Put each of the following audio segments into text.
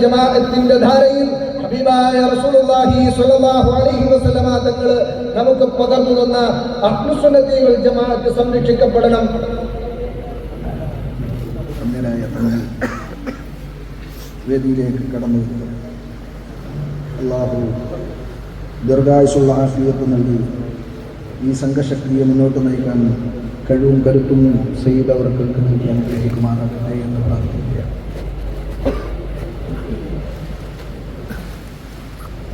ജമാഅത്തിന്റെ ധാരയിൽ ഹബീബായ റസൂലുള്ളാഹി സ്വല്ലല്ലാഹു അലൈഹി വസല്ലമ തങ്ങൾ നമുക്ക് പകർന്നു തന്ന അഹ്ലുസുന്നത്തി വൽ ജമാഅത്ത് സംരക്ഷിക്കപ്പെടണം. വേദിയിലേക്ക് കടന്നു അള്ളാഹു ദീർഘായുസുള്ള ആഫിയത്ത് നൽകി. ഈ സംഘശക്തിയെ മുന്നോട്ട് നയിക്കാൻ കഴിവും കരുത്തും സെയ്ത് അവർക്ക് നൽകി അനുഗ്രഹിക്കുമാറാകട്ടെ എന്ന് പ്രാർത്ഥിക്കുകയാണ്.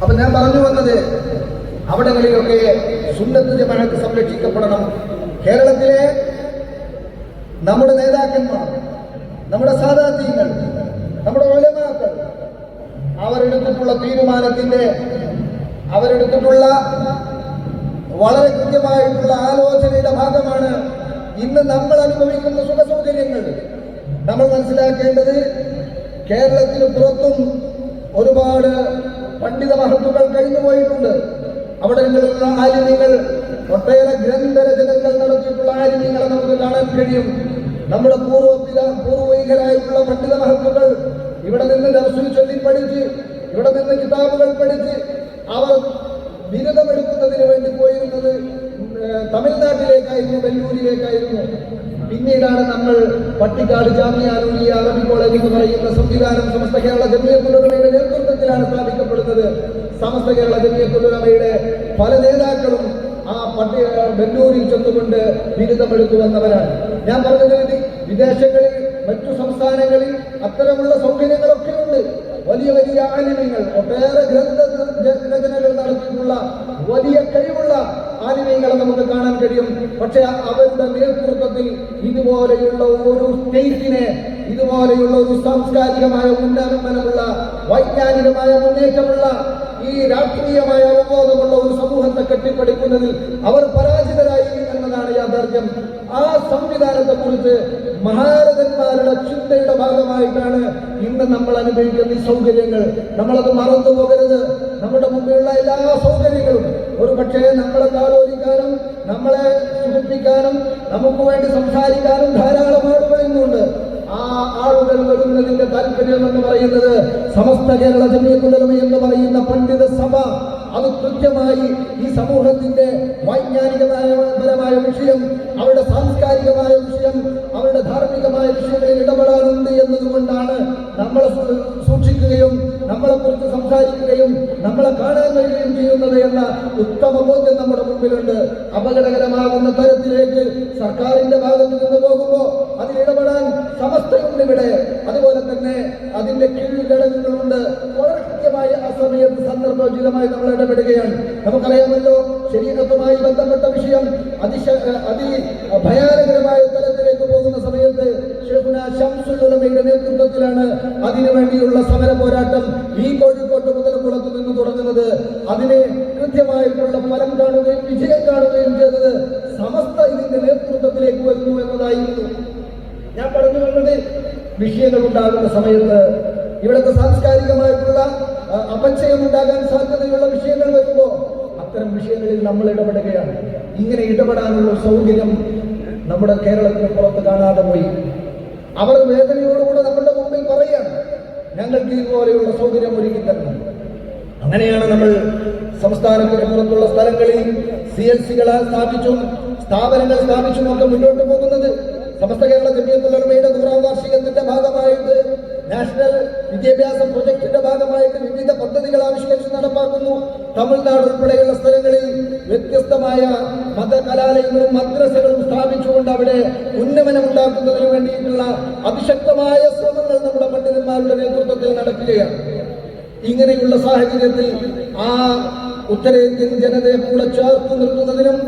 അപ്പൊ ഞാൻ പറഞ്ഞു വന്നത് അവിടങ്ങളിലൊക്കെ സുന്നത്ത് ജമാഅത്ത് സംരക്ഷിക്കപ്പെടണം. കേരളത്തിലെ നമ്മുടെ നേതാക്കന്മാർ നമ്മുടെ സാധാത്യങ്ങൾ നമ്മുടെ ഒലമാക്കൾ അവരെടുത്തിട്ടുള്ള തീരുമാനത്തിന്റെ അവരെടുത്തിട്ടുള്ള വളരെ കൃത്യമായിട്ടുള്ള ആലോചനയുടെ ഭാഗമാണ് ഇന്ന് നമ്മൾ അനുഭവിക്കുന്ന സുഖസൗകര്യങ്ങൾ. നമ്മൾ മനസ്സിലാക്കേണ്ടത് കേരളത്തിന് പുറത്തും പണ്ഡിത മഹത്തുക്കൾ കഴിഞ്ഞുപോയിട്ടുണ്ട് അവിടങ്ങളിലുള്ള ആലിന്യങ്ങൾ ഒട്ടേറെ ഗ്രന്ഥരചനകൾ നടത്തിയിട്ടുള്ള ആലിന്യങ്ങളെ നമുക്ക് കാണാൻ കഴിയും. നമ്മുടെ പൂർവപിത പൂർവൈകരായിട്ടുള്ള പണ്ഡിത മഹത്വങ്ങൾ ഇവിടെ നിന്ന് ദർശനം ചൊല്ലി പഠിച്ച് ഇവിടെ നിന്ന് കിതാബുകൾ പഠിച്ച് അവർ ബിരുദമെടുക്കുന്നതിന് വേണ്ടി പോയിരുന്നത് തമിഴ്നാട്ടിലേക്കായിരുന്നു ബെല്ലൂരിലേക്കായിരുന്നു. പിന്നീടാണ് നമ്മൾ പട്ടിക്കാട് ജാമ്യാലൂരി അറബി കോളേജ് എന്ന് പറയുന്ന സംവിധാനം സമസ്ത കേരള ജമിയത്തുലമയുടെ നേതൃത്വത്തിലാണ് സ്ഥാപിക്കപ്പെടുന്നത്. സമസ്ത കേരള ജമിയത്തുലമയുടെ പല നേതാക്കളും ആ പട്ടി ബെല്ലൂരിൽ ചെന്നുകൊണ്ട് ബിരുദമെടുത്തു വന്നവരാണ് ഞാൻ പറഞ്ഞത് വിദേശങ്ങളിൽ മറ്റു സംസ്ഥാനങ്ങളിൽ അത്തരമുള്ള സൗകര്യങ്ങളൊക്കെ ഉണ്ട്. വലിയ വലിയ ആലിമ്യങ്ങൾ ഒട്ടേറെ കഴിയും പക്ഷെ അവരുടെ നേതൃത്വത്തിൽ ഇതുപോലെയുള്ള ഒരു സ്റ്റേറ്റിനെ ഇതുപോലെയുള്ള ഒരു സാംസ്കാരികമായ ഉന്നമനമുള്ള വൈജ്ഞാനികമായ മുന്നേറ്റമുള്ള ഈ രാഷ്ട്രീയമായ അവബോധമുള്ള ഒരു സമൂഹത്തെ കെട്ടിപ്പടുക്കുന്നതിൽ അവർ പരാജിതരായി എന്നതാണ് യാഥാർത്ഥ്യം. ആ സംവിധാനത്തെ കുറിച്ച് മഹാരഥന്മാരുടെ ചിന്തയുടെ ഭാഗമായിട്ടാണ് ഇന്ന് നമ്മൾ അനുഭവിക്കുന്ന ഈ സൗകര്യങ്ങൾ. നമ്മളത് മറന്നു പോകരുത് നമ്മുടെ മുമ്പിലുള്ള എല്ലാ സൗകര്യങ്ങളും ഒരു പക്ഷേ നമ്മളെ താലോലിക്കാനും നമ്മളെ സുഖിപ്പിക്കാനും നമുക്ക് വേണ്ടി സംസാരിക്കാനും ധാരാളം ആളുകൾ ഇന്നുണ്ട്. ആ ആളുകൾ വരുന്നതിന്റെ താല്പര്യം എന്ന് പറയുന്നത് സമസ്ത കേരള ജമീയത്തുലമ എന്ന് പറയുന്ന പണ്ഡിത സഭ. അത് കൃത്യമായി ഈ സമൂഹത്തിന്റെ വൈജ്ഞാനികമായ വിഷയം അവരുടെ സാംസ്കാരികമായ വിഷയം അവരുടെ ധാർമ്മികമായ വിഷയങ്ങളിൽ ഇടപെടാനുണ്ട് എന്നതുകൊണ്ടാണ് നമ്മളെ സൂക്ഷിക്കുകയും നമ്മളെ കുറിച്ച് സംസാരിക്കുകയും നമ്മളെ കാണാൻ കഴിയുകയും ചെയ്യുന്നത് എന്ന ഉത്തമ ബോധ്യം നമ്മുടെ മുമ്പിലുണ്ട്. അപകടകരമാകുന്ന തരത്തിലേക്ക് സർക്കാരിന്റെ ഭാഗത്ത് നിന്ന് പോകുമ്പോൾ അതിൽ ഇടപെടാൻ സമസ്തയുണ്ട് ഇവിടെ. അതുപോലെ തന്നെ അതിന്റെ കീഴ്ഘടകങ്ങളുണ്ട് വളരെ കൃത്യമായി ആ സമയത്ത് സന്ദർഭോചിതമായി നമ്മൾ ഇടപെടുകയാണ് നമുക്കറിയാമല്ലോ ശരീരത്തുമായി ബന്ധപ്പെട്ട വിഷയം അതിശ അതി ഭയാനകരമായ തലത്തിലേക്ക് പോകുന്ന സമയത്ത് ഷെഹുന ശംസുലമയുടെ നേതൃത്വത്തിലാണ് അതിനുവേണ്ടിയുള്ള സമര പോരാട്ടം ഈ കോഴിക്കോട്ട് മുതൽ കുളത്തു നിന്ന് തുടങ്ങുന്നത്. അതിനെ കൃത്യമായിട്ടുള്ള ഫലം കാണുകയും വിജയം കാണുകയും ചെയ്തത് സമസ്ത ഇതിന്റെ നേതൃത്വത്തിലേക്ക് വരുന്നു എന്നതായിരുന്നു. ഞാൻ പറഞ്ഞു വന്നത് വിഷയങ്ങൾ ഉണ്ടാകുന്ന സമയത്ത് ഇവിടുത്തെ സാംസ്കാരികമായിട്ടുള്ള ആ, അപചയം ഉണ്ടാകാൻ സാധ്യതയുള്ള വിഷയങ്ങൾ വരുമ്പോൾ അത്തരം വിഷയങ്ങളിൽ നമ്മൾ ഇടപെടുകയാണ്. ഇങ്ങനെ ഇടപെടാനുള്ള സൗകര്യം നമ്മുടെ കേരളത്തിന് പുറത്ത് കാണാതെ പോയി. അവർ വേദനയോടുകൂടെ നമ്മുടെ മുമ്പിൽ പറയുകയാണ് ഞങ്ങൾക്ക് ഇതുപോലെയുള്ള സൗകര്യം ഒരുക്കി തരണം. അങ്ങനെയാണ് നമ്മൾ സംസ്ഥാനത്തിന് പുറത്തുള്ള സ്ഥലങ്ങളിൽ സി എൽ സികളാൽ സ്ഥാപിച്ചും സ്ഥാപനങ്ങൾ സ്ഥാപിച്ചും ഒക്കെ മുന്നോട്ട് പോകുന്നത്. സമസ്ത കേരള ജമിയത്തുലമയുടെ നൂറാം വാർഷികത്തിന്റെ ഭാഗമായിട്ട് നാഷണൽ വിദ്യാഭ്യാസ പ്രൊജക്ടിന്റെ ഭാഗമായിട്ട് വിവിധ പദ്ധതികൾ ആവിഷ്കരിച്ച് നടപ്പാക്കുന്നു. തമിഴ്നാട് ഉൾപ്പെടെയുള്ള സ്ഥലങ്ങളിൽ വ്യത്യസ്തമായ മതകലാലയങ്ങളും മദ്രസകളും സ്ഥാപിച്ചുകൊണ്ട് അവിടെ ഉന്നമനം ഉണ്ടാക്കുന്നതിന് വേണ്ടിയിട്ടുള്ള അതിശക്തമായ ശ്രമങ്ങൾ നമ്മുടെ പണ്ഡിതന്മാരുടെ നേതൃത്വത്തിൽ നടക്കുകയാണ്. ഇങ്ങനെയുള്ള സാഹചര്യത്തിൽ ആ ഉത്തരേന്ത്യൻ ജനതയെ കൂടെ ചേർത്ത് നിർത്തുന്നതിനും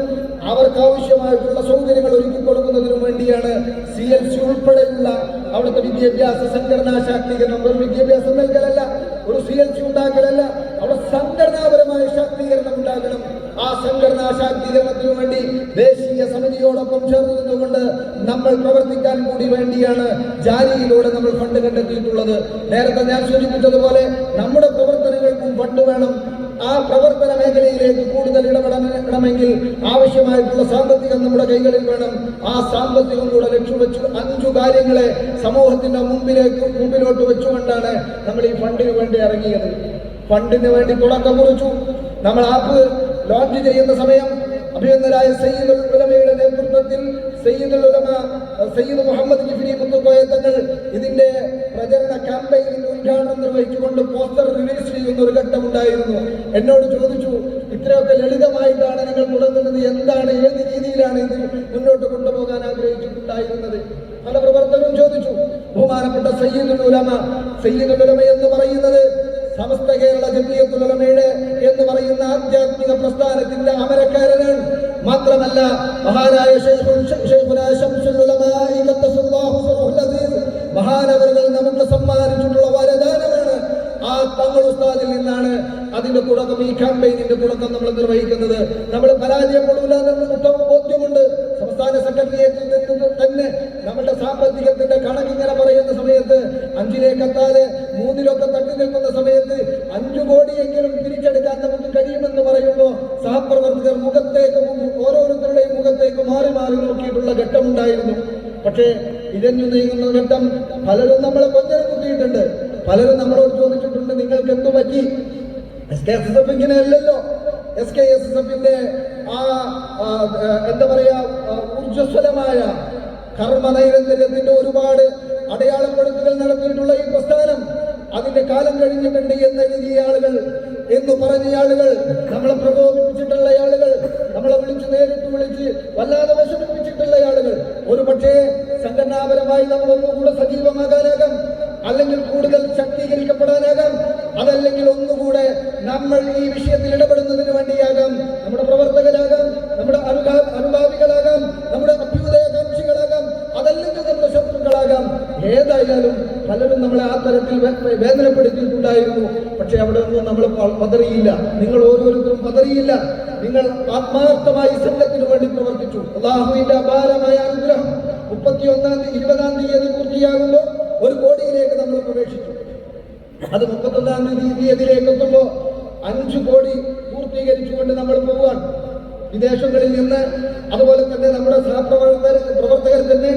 അവർക്ക് ആവശ്യമായിട്ടുള്ള സൗകര്യങ്ങൾ ഒരുക്കി കൊടുക്കുന്നതിനും വേണ്ടിയാണ് സി എൽ സി ഉൾപ്പെടെയുള്ള അവിടുത്തെ വിദ്യാഭ്യാസ സംഘടനാ ശാക്തീകരണം ഒരു വിദ്യാഭ്യാസം നൽകലല്ല ഒരു സി എൽ സി ഉണ്ടാക്കലല്ല അവിടെ സംഘടനാപരമായ ശാക്തീകരണം ഉണ്ടാകണം. ആ സംഘടനാ ശാക്തീകരണത്തിനു വേണ്ടി ദേശീയ സമിതിയോടൊപ്പം ചേർന്ന് നിന്നുകൊണ്ട് നമ്മൾ പ്രവർത്തിക്കാൻ കൂടി വേണ്ടിയാണ് ജാലിയിലൂടെ നമ്മൾ ഫണ്ട് കണ്ടെത്തിയിട്ടുള്ളത്. നേരത്തെ ഞാൻ സൂചിപ്പിച്ചതുപോലെ നമ്മുടെ പ്രവർത്തനങ്ങൾക്കും ഫണ്ട് വേണം. ആ പ്രവർത്തന മേഖലയിലേക്ക് കൂടുതൽ ഇടപെടണമെങ്കിൽ ആവശ്യമായിട്ടുള്ള സാമ്പത്തികം നമ്മുടെ കൈകളിൽ വേണം. ആ സാമ്പത്തികം കൂടെ ലക്ഷ്യം വെച്ച് അഞ്ചു കാര്യങ്ങളെ സമൂഹത്തിന്റെ മുമ്പിലേക്ക് മുമ്പിലോട്ട് വെച്ചുകൊണ്ടാണ് നമ്മൾ ഈ ഫണ്ടിന് വേണ്ടി ഇറങ്ങിയത്. ഫണ്ടിന് വേണ്ടി തുടക്കം കുറിച്ചു. നമ്മൾ ആപ്പ് ലോഞ്ച് ചെയ്യുന്ന സമയം അഭിനന്ദനായ സയ്യിദുൽ ഉലമയുടെ നേതൃത്വത്തിൽ സയ്യിദുൽ ഉലമ സയ്യിദ് മുഹമ്മദ് ജിഫിരി മുത്തുക്കോയ തങ്ങൾ ഇതിന്റെ പ്രചരണ ക്യാമ്പയിനിന്റെ ഉദ്ഘാടനം നിർവഹിച്ചുകൊണ്ട് പോസ്റ്റർ റിലീസ് ചെയ്യുന്ന ഒരു ഘട്ടമുണ്ടായിരുന്നു. എന്നോട് ചോദിച്ചു ഇത്രയൊക്കെ ലളിതമായിട്ടാണ് നിങ്ങൾ തുടങ്ങുന്നത് എന്താണ്? ഏത് രീതിയിലാണ് ഇത് മുന്നോട്ട് കൊണ്ടുപോകാൻ ആഗ്രഹിച്ചിട്ടുണ്ടായിരുന്നത്? പല പ്രവർത്തകരും ചോദിച്ചു ബഹുമാനപ്പെട്ട സയ്യിദുൽ ഉലമ ഉലമ എന്ന് പറയുന്നത് സമസ്ത കേരള ജമിയത്തുൽ ഉലമയുടെ എന്ന് പറയുന്ന ആധ്യാത്മിക പ്രസ്ഥാനത്തിന്റെ അമരക്കാരനാണ്. മാത്രമല്ല മഹാനായ മഹാനവരുകൾ നമുക്ക് സമ്മാനിച്ചിട്ടുള്ള വരദാനമാണ്. ആ തങ്ങൾ ഉസ്താദിൽ നിന്നാണ് അതിന്റെ തുടക്കം ഈ ക്യാമ്പയിനിന്റെ തുടക്കം നമ്മൾ നിർവഹിക്കുന്നത്. നമ്മൾ പരാജയപ്പെടില്ല സംസ്ഥാന സെക്രട്ടേറിയറ്റിൽ നിന്ന് തന്നെ നമ്മുടെ സാമ്പത്തികത്തിന്റെ കണക്കിങ്ങനെ പറയുന്ന സമയത്ത് അഞ്ചിലേക്ക് എത്താതെ മൂന്നിലൊക്കെ തട്ടി നിൽക്കുന്ന സമയത്ത് അഞ്ചു കോടിയെങ്കിലും തിരിച്ചെടുക്കാൻ നമുക്ക് കഴിയുമെന്ന് പറയുമ്പോൾ സഹപ്രവർത്തകർ മുഖത്തേക്ക് ഓരോരുത്തരുടെയും മുഖത്തേക്ക് മാറി മാറി നോക്കിയിട്ടുള്ള ഘട്ടമുണ്ടായിരുന്നു. പക്ഷേ ഇരഞ്ഞു നീങ്ങുന്ന ഘട്ടം പലരും നമ്മളെ കൊഞ്ഞൽ കുത്തിയിട്ടുണ്ട് പലരും നമ്മളോട് ചോദിച്ചിട്ടുണ്ട് നിങ്ങൾക്ക് എന്തു പറ്റി? S K S S F ഇങ്ങനെ അല്ലല്ലോ എസ് കെ എസ് എസ് എഫിന്റെ ആ എന്താ പറയാ ഊർജസ്വലമായ കർമ്മ നൈരന്തര്യത്തിന്റെ ഒരുപാട് അടയാളപ്പെടുത്തുകൾ നടത്തിയിട്ടുള്ള ഈ പ്രസ്ഥാനം അതിന്റെ കാലം കഴിഞ്ഞിട്ടുണ്ട് എന്ന് എഴുതിയ ആളുകൾ എന്ന് പറഞ്ഞ ആളുകൾ നമ്മളെ പ്രകോപിപ്പിച്ചിട്ടുള്ള ആളുകൾ നമ്മളെ വിളിച്ച് നേരിട്ട് വിളിച്ച് വല്ലാതെ വിഷമിപ്പിച്ചിട്ടുള്ള ആളുകൾ. ഒരു പക്ഷേ സംഘടനാപരമായി നമ്മൾ ഒന്നുകൂടെ സജീവമാകാനാകാം അല്ലെങ്കിൽ കൂടുതൽ ശക്തീകരിക്കപ്പെടാനാകാം അതല്ലെങ്കിൽ ഒന്നുകൂടെ നമ്മൾ ഈ വിഷയത്തിൽ ഇടപെടുന്നതിന് വേണ്ടിയാകാം. നമ്മുടെ പ്രവർത്തകരാകാം നമ്മുടെ അനുഭാവികളാകാം നമ്മുടെ അഭ്യുദയകാംക്ഷികളാകാം അതല്ലെങ്കിൽ നമ്മുടെ ശത്രുക്കളാകാം. ഏതായാലും പലരും നമ്മളെ ആ തരത്തിൽ വേദനപ്പെടുത്തിയിട്ടുണ്ടായിരുന്നു. പക്ഷെ അവിടെ ഒന്നും നമ്മൾ പതറിയില്ല. നിങ്ങൾ ഓരോരുത്തരും പതറിയില്ല. നിങ്ങൾ ആത്മാർത്ഥമായി സംഘത്തിന് വേണ്ടി പ്രവർത്തിച്ചു. അള്ളാഹുവിന്റെ അപാരമായ അനുഗ്രഹം മുപ്പത്തി ഒന്നാം തീയതി ഇരുപതാം തീയതി പൂർത്തിയാകുമ്പോൾ ഒരു കോടിയിലേക്ക് നമ്മൾ പ്രവേശിച്ചു. അത് മുപ്പത്തൊന്നാം തീയതി തീയതിയിലേക്ക് എത്തുമ്പോൾ അഞ്ചു കോടി പൂർത്തീകരിച്ചുകൊണ്ട് നമ്മൾ പോവുകയാണ് വിദേശങ്ങളിൽ നിന്ന് അതുപോലെ തന്നെ നമ്മുടെ സഹപ്രവർത്തകർ പ്രവർത്തകർ തന്നെ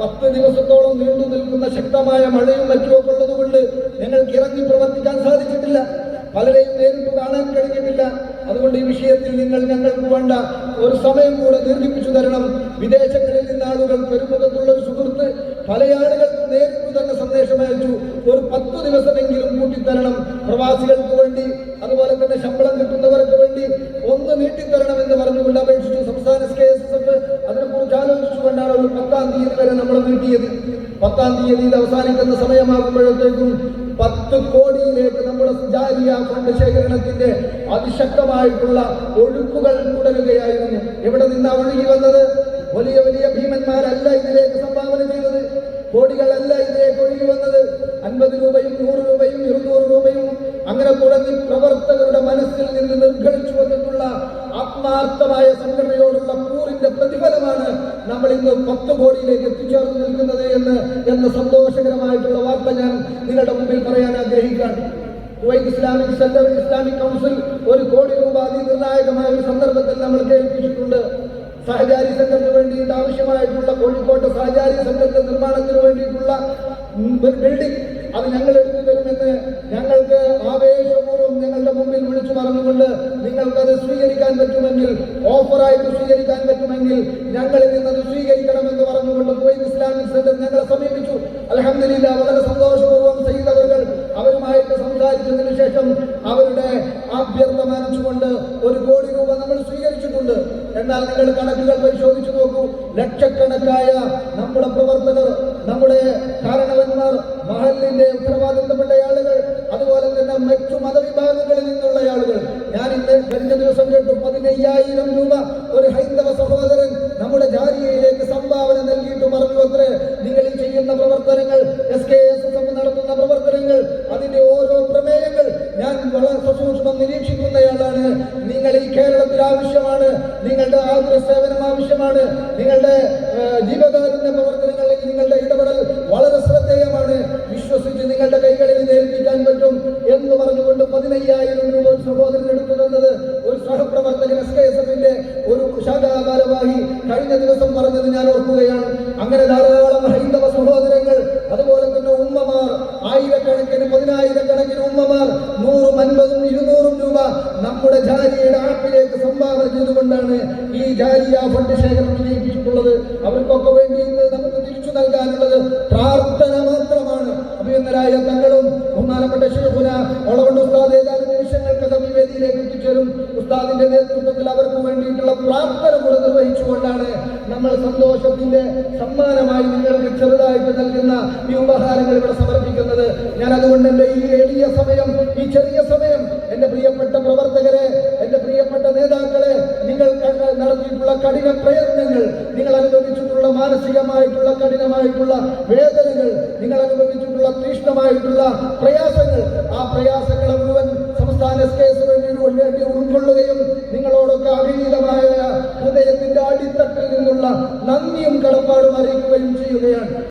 പത്ത് ദിവസത്തോളം നീണ്ടു നിൽക്കുന്ന ശക്തമായ മഴയും മറ്റുമൊക്കെ ഉള്ളതുകൊണ്ട് ഞങ്ങൾക്ക് ഇറങ്ങി പ്രവർത്തിക്കാൻ സാധിച്ചിട്ടില്ല. പലരെയും നേരിട്ട് കാണാൻ കഴിഞ്ഞിട്ടില്ല. അതുകൊണ്ട് ഈ വിഷയത്തിൽ നിങ്ങൾ ഞങ്ങൾക്ക് വേണ്ട ഒരു സമയം കൂടെ ദീർഘിപ്പിച്ചു തരണം. വിദേശങ്ങളിൽ നിന്ന് ആളുകൾ പെരുമുഖത്തുള്ള ഒരു സുഹൃത്ത് പല ആളുകൾ നേരിട്ട് തന്നെ സന്ദേശം അയച്ചു. ഒരു പത്ത് ദിവസമെങ്കിലും കൂട്ടിത്തരണം പ്രവാസികൾക്ക് വേണ്ടി അതുപോലെ തന്നെ ശമ്പളം കിട്ടുന്നവർക്ക് വേണ്ടി ഒന്ന് നീട്ടിത്തരണം എന്ന് പറഞ്ഞുകൊണ്ട് അപേക്ഷിച്ചു. സംസ്ഥാന കെ എസ് ആലോചിച്ചുകൊണ്ടാണ് ഒരു പത്താം തീയതി വരെ നമ്മൾ നീട്ടിയത്. പത്താം തീയതി അവസാനിക്കുന്ന സമയമാകുമ്പോഴത്തേക്കും പത്ത് കോടിയിലേക്ക് നമ്മുടെ ജാരിയ ഫണ്ട് ശേഖരണത്തിന്റെ അതിശക്തമായിട്ടുള്ള ഒഴുക്കുകൾ തുടരുകയായിരുന്നു. എവിടെ നിന്നാണ് ഒഴുകി വന്നത്? വലിയ വലിയ ഭീമന്മാരല്ല ഇതിലേക്ക് സംഭാവന ചെയ്തത്. കോടികളല്ല ഇതിലേക്ക് ഒഴുകി വന്നത് അൻപത് രൂപയും നൂറ് രൂപയും ഇരുന്നൂറ് രൂപയും അങ്ങനെ തുടങ്ങി പ്രവർത്തകരുടെ മനസ്സിൽ നിന്ന് നിർഘടിച്ചു വന്നിട്ടുള്ള ആത്മാർത്ഥമായ സംഘടനയോടുള്ള കൂറിന്റെ പ്രതിഫലമാണ് നമ്മൾ ഇന്ന് പത്ത് കോടിയിലേക്ക് എത്തിച്ചേർന്ന് നിൽക്കുന്നത് എന്ന് എന്ന സന്തോഷകരമായിട്ടുള്ള വാർത്ത ഞാൻ നിങ്ങളുടെ മുമ്പിൽ പറയാൻ ആഗ്രഹിക്കുകയാണ് Kuwait Islamic centre Islamic council ഒരു കോടി രൂപ അതിനിർണായകമായ ഈ സന്ദർഭത്തിൽ നമ്മൾ കേൾപ്പിച്ചിട്ടുണ്ട്. സഹചാരി സെന്ററിന് വേണ്ടിയിട്ട് ആവശ്യമായിട്ടുള്ള കോഴിക്കോട്ട് സഹചാരി സെന്ററിന്റെ നിർമ്മാണത്തിന് വേണ്ടിയിട്ടുള്ള ബിൽഡിംഗ് അത് ഞങ്ങൾ എടുത്തു തരുമെന്ന് ഞങ്ങൾക്ക് ആവേശപൂർവം ഞങ്ങളുടെ മുമ്പിൽ വിളിച്ചു പറഞ്ഞുകൊണ്ട് നിങ്ങൾക്കത് സ്വീകരിക്കാൻ പറ്റുമെങ്കിൽ ഓഫറായിട്ട് സ്വീകരിക്കാൻ പറ്റുമെങ്കിൽ ഞങ്ങളിൽ അത് സ്വീകരിക്കണമെന്ന് പറഞ്ഞുകൊണ്ട് പോയി ഇസ്ലാമിക് സെന്റർ ഞങ്ങളെ സമീപിച്ചു. അലഹമില്ല വളരെ സന്തോഷപൂർവം സയ്യിദ് അവരുമായി സംസാരിച്ചതിന് ശേഷം അവരുടെ ആഭ്യർത്ഥന മാനിച്ചുകൊണ്ട് ഒരു കോടി രൂപ നമ്മൾ സ്വീകരിച്ചിട്ടുണ്ട്. എന്നാൽ നിങ്ങൾ കണക്കുകൾ പരിശോധിച്ചു നോക്കൂ. ലക്ഷക്കണക്കായ നമ്മുടെ പ്രവർത്തകർ നമ്മുടെ കാരണവന്മാർ മഹലിന്റെ ഉത്തരവാദിത്തപ്പെട്ട ആളുകൾ അതുപോലെ തന്നെ മറ്റു മതവിഭാഗങ്ങളിൽ നിന്നുള്ള ആളുകൾ ഞാൻ ഇന്ന് കഴിഞ്ഞ ദിവസം കേട്ടു പതിനയ്യായിരം രൂപ കേരളത്തിൽ ആവശ്യമാണ് നിങ്ങളുടെ ആതുര സേവനം ആവശ്യമാണ് നിങ്ങളുടെ ജീവകാരുണ്യ പ്രവർത്തനങ്ങളിൽ നിങ്ങളുടെ ഇടപെടൽ വളരെ ശ്രദ്ധേയമാണ്. വിശ്വസിച്ച് നിങ്ങളുടെ കൈകളിൽ ഏൽപ്പിക്കാൻ പറ്റും എന്ന് പറഞ്ഞുകൊണ്ട് പതിനയ്യായിരം രൂപ ഒരു സഹോദരൻ എടുത്തു തന്നത് ഒരു സഹപ്രവർത്തകൻ എസ് കെ എസ് എഫിന്റെ ഒരു ശാഖാ ഭാരവാഹി കഴിഞ്ഞ ദിവസം പറഞ്ഞത് ഞാൻ ഓർക്കുകയാണ്. അങ്ങനെ ധാരാളം ജാരിയ ഫണ്ട് ശേഖരണം വിജയിപ്പിച്ചിട്ടുള്ളത് അവർക്കൊക്കെ വേണ്ടി ഇന്ന് നമുക്ക് തിരിച്ചു നൽകാനുള്ളത് പ്രാർത്ഥന മാത്രമാണ്. അഭിയന്തരായ തങ്ങളും ബഹുമാനപ്പെട്ട ഷെയ്ഖുന ഒളവണ്ട് ഉസ്താദ് ഏതാനും നിമിഷങ്ങൾക്കകം ഈ വേദിയിലേക്ക് എത്തിച്ചേരും. ഉസ്താദിന്റെ നേതൃത്വത്തിൽ അവർക്ക് വേണ്ടിയിട്ടുള്ള പ്രാർത്ഥന കൂടെ നിർവഹിച്ചുകൊണ്ടാണ് നമ്മൾ സന്തോഷത്തിന്റെ സമ്മാനമായി നിങ്ങൾക്ക് ചെറുതായിട്ട് നൽകുന്ന ഈ ഉപഹാരങ്ങൾ ഇവിടെ സമർപ്പിക്കുന്നത്. ഞാൻ അതുകൊണ്ട് എന്റെ ഈ എളിയ സമയം ഈ ചെറിയ സമയം എന്റെ പ്രിയപ്പെട്ട പ്രവർത്തകരെ നടത്തിയിട്ടുള്ള കഠിന പ്രയത്നങ്ങൾ നിങ്ങൾ അനുഭവിച്ചിട്ടുള്ള മാനസികമായിട്ടുള്ള കഠിനമായിട്ടുള്ള വേദനകൾ നിങ്ങൾ അനുഭവിച്ചിട്ടുള്ള തീഷ്ണമായിട്ടുള്ള പ്രയാസങ്ങൾ ആ പ്രയാസങ്ങളെ മുഴുവൻ സംസ്ഥാന വേണ്ടി ഉൾക്കൊള്ളുകയും നിങ്ങളോടൊക്കെ അഭിനീതമായ ഹൃദയത്തിന്റെ അടിത്തട്ടിൽ നിന്നുള്ള നന്ദിയും കടപ്പാടും അറിയിക്കുകയും ചെയ്യുകയാണ്.